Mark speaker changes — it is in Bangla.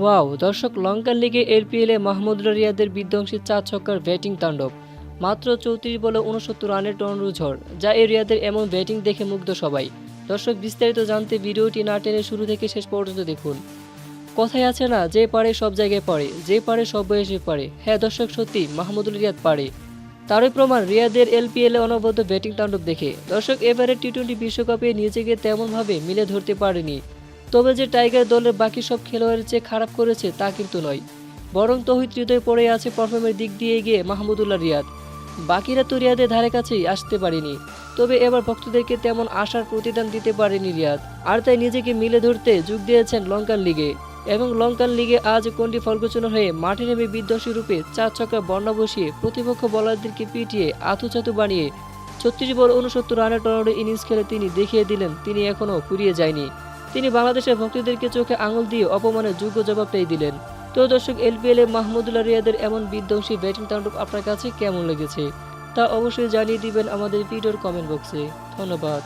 Speaker 1: ওয়াও দর্শক, লঙ্কান লিগে এলপিএলে মাহমুদুল্লাহ রিয়াদের বিধ্বংসী চার ছক্কার ব্যাটিং তাণ্ডব। মাত্র চৌত্রিশ বলে উনসত্তর রানের টনরু ঝড়, যা এ রিয়াদের এমন ব্যাটিং দেখে মুগ্ধ সবাই। দর্শক, বিস্তারিত জানতে ভিডিওটি না টেনে শুরু থেকে শেষ পর্যন্ত দেখুন। কথাই আছে না, যে পারে সব জায়গায় পারে, যে পারে সব বয়সে পারে। হ্যাঁ দর্শক, সত্যি মাহমুদুল রিয়াদ পারে। তারই প্রমাণ, রিয়াদের এলপিএলে অনবদ্য ব্যাটিং তাণ্ডব দেখে। দর্শক এবারে টি টোয়েন্টি বিশ্বকাপে নিজেকে তেমনভাবে মিলে ধরতে পারেনি। তবে যে টাইগার দলের বাকি সব খেলোয়াড়ের চেয়ে খারাপ করেছে তা কিন্তু নয়। বরং তহিদ হৃদয় পড়ে আছে পারফর্মের দিক দিয়ে গিয়ে মাহমুদুল্লাহ রিয়াদ। বাকিরা তো রিয়াদের ধারে কাছেই আসতে পারেনি। তবে এবার ভক্তদেরকে তেমন আশার প্রতিদান দিতে পারেনি রিয়াদ। আর তাই নিজেকে মিলে ধরতে যোগ দিয়েছেন লঙ্কান লিগে। এবং লঙ্কান লিগে আজ কোনটি ফলগোচন হয়ে মাঠে নেমে বিধ্বংসী রূপে চার ছক্কা বর্ণা বসিয়ে প্রতিপক্ষ বলারদেরকে পিটিয়ে আতুচাতু বানিয়ে ছত্রিশ বল উনসত্তর রানের টর্নাডো ইনিংস খেলে তিনি দেখিয়ে দিলেন, তিনি এখনও ফুরিয়ে যায়নি। তিনি বাংলাদেশের ভক্তদেরকে চোখে আঙুল দিয়ে অপমানের যোগ্য জবাবটাই দিলেন। তো দর্শক এলপিএলে মাহমুদুল্লাহ রিয়াদের এমন বিধ্বংসী ব্যাটিং তাণ্ডব আপনার কাছে কেমন লেগেছে? তা অবশ্যই জানিয়ে দিবেন আমাদের ভিডিওর কমেন্ট বক্সে। ধন্যবাদ।